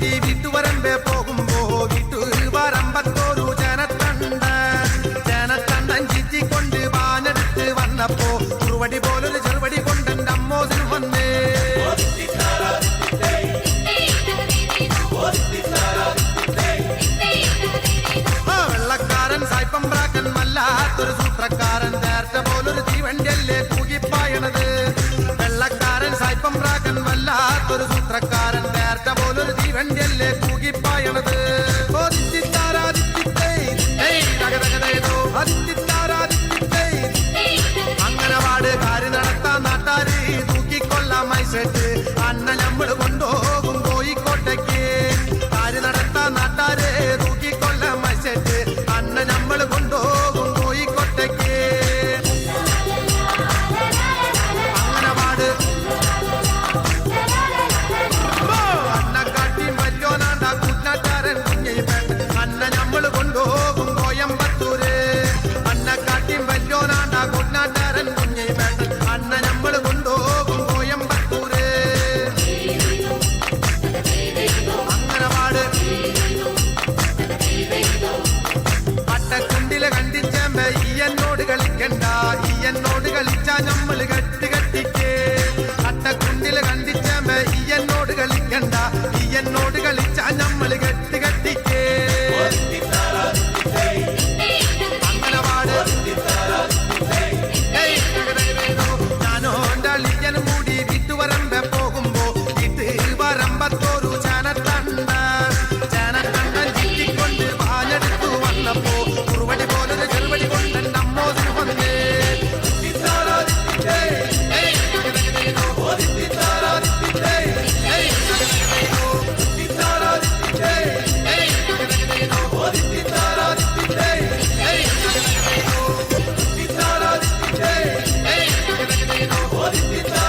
കൂടി വീട്ടുവരമ്പെ പോകുമ്പോ വീട്ടു വരമ്പത്തോരു ജനത്തണ്ടൻ. ജനത്തണ്ടൻ ചിറ്റിക്കൊണ്ട് വാനെടുത്ത് വന്നപ്പോ రంజల్లే What is it?